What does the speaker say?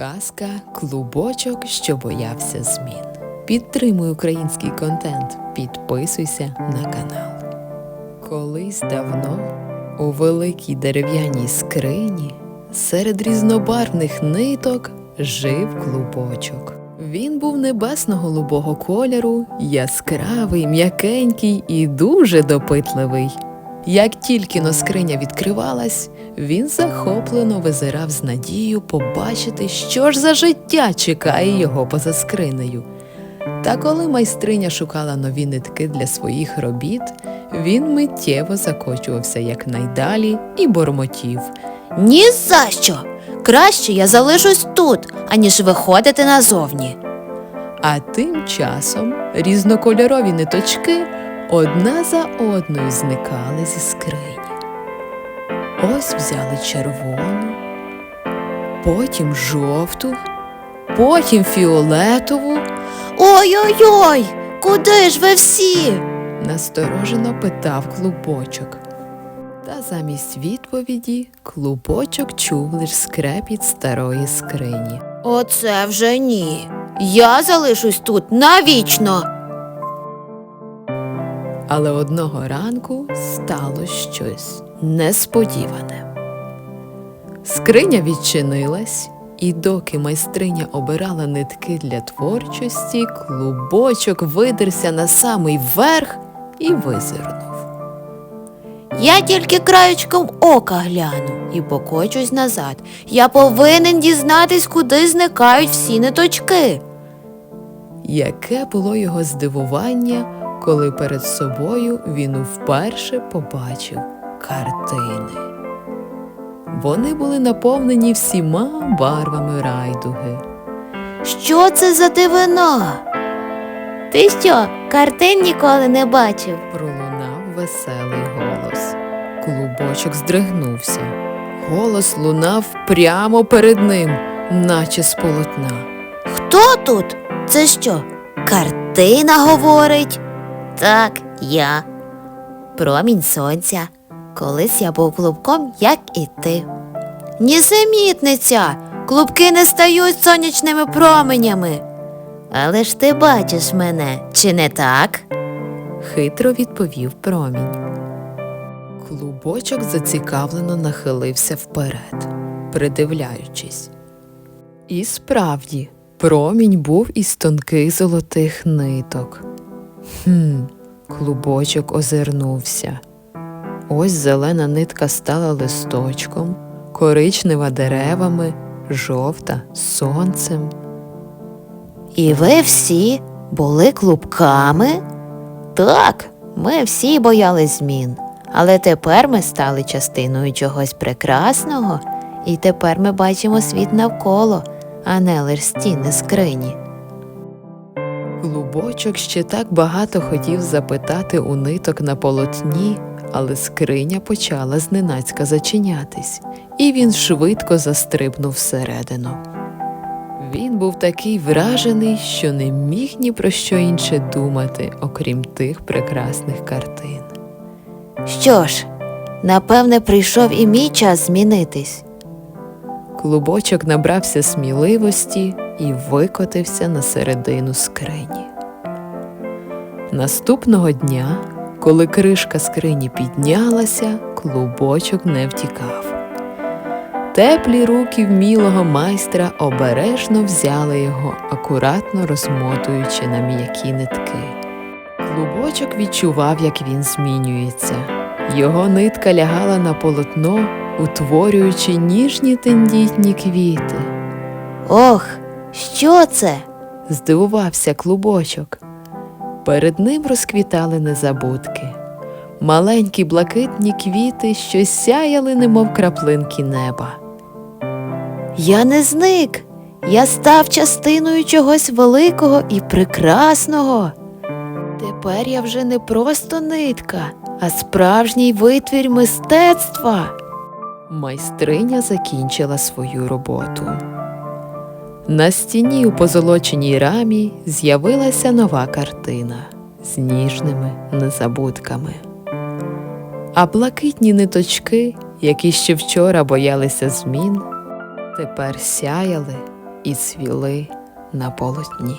Казка Клубочок, що боявся змін. Підтримуй український контент. Підписуйся на канал. Колись давно у великій дерев'яній скрині серед різнобарвних ниток жив клубочок. Він був небесно-голубого кольору, яскравий, м'якенький і дуже допитливий. Як тільки но скриня відкривалась, він захоплено визирав з надією побачити, що ж за життя чекає його поза скринею. Та коли майстриня шукала нові нитки для своїх робіт, він миттєво закочувався якнайдалі і бормотів. Ні за що! Краще я залишусь тут, аніж виходити назовні. А тим часом різнокольорові ниточки одна за одною зникали зі скрині. Ось взяли червону, потім жовту, потім фіолетову, Ой-ой-ой! Куди ж ви всі? насторожено питав клубочок. Та замість відповіді клубочок чув лиш скрепіт старої скрині. Оце вже ні. Я залишусь тут навічно. Але одного ранку стало щось несподіване. Скриня відчинилась, і доки майстриня обирала нитки для творчості, клубочок видерся на самий верх і визирнув. Я тільки краєчком ока гляну і покочусь назад. Я повинен дізнатись, куди зникають всі ниточки. Яке було його здивування, коли перед собою він вперше побачив картини. Вони були наповнені всіма барвами райдуги. Що це за дивина? Ти що, картин ніколи не бачив? Пролунав веселий голос. Клубочок здригнувся. Голос лунав прямо перед ним, наче з полотна. Хто тут? Це що? Картина говорить? Так, я. Промінь сонця. Колись я був клубком, як і ти. Нісемітниця! Клубки не стають сонячними променями. Але ж ти бачиш мене, чи не так? Хитро відповів промінь. Клубочок зацікавлено нахилився вперед, придивляючись. І справді, промінь був із тонких золотих ниток. Хм, клубочок озирнувся. Ось зелена нитка стала листочком, коричнева деревами, жовта сонцем. І ви всі були клубками? Так, ми всі боялись змін. Але тепер ми стали частиною чогось прекрасного, і тепер ми бачимо світ навколо, а не лише стіни скрині. Клубочок ще так багато хотів запитати у ниток на полотні, але скриня почала зненацька зачинятись, і він швидко застрибнув всередину. Він був такий вражений, що не міг ні про що інше думати, окрім тих прекрасних картин. Що ж, напевне, прийшов і мій час змінитись. Клубочок набрався сміливості і викотився на середину скрині. Наступного дня, коли кришка скрині піднялася, клубочок не втікав. Теплі руки вмілого майстра обережно взяли його, акуратно розмотуючи на м'які нитки. Клубочок відчував, як він змінюється. Його нитка лягала на полотно, утворюючи ніжні тендітні квіти. Ох, що це? Здивувався клубочок. Перед ним розквітали незабудки. Маленькі блакитні квіти, що сяяли, немов краплинки неба. Я не зник. Я став частиною чогось великого і прекрасного. Тепер я вже не просто нитка, а справжній витвір мистецтва. Майстриня закінчила свою роботу. На стіні у позолоченій рамі з'явилася нова картина з ніжними незабудками. А блакитні ниточки, які ще вчора боялися змін, тепер сяяли і свіли на полотні.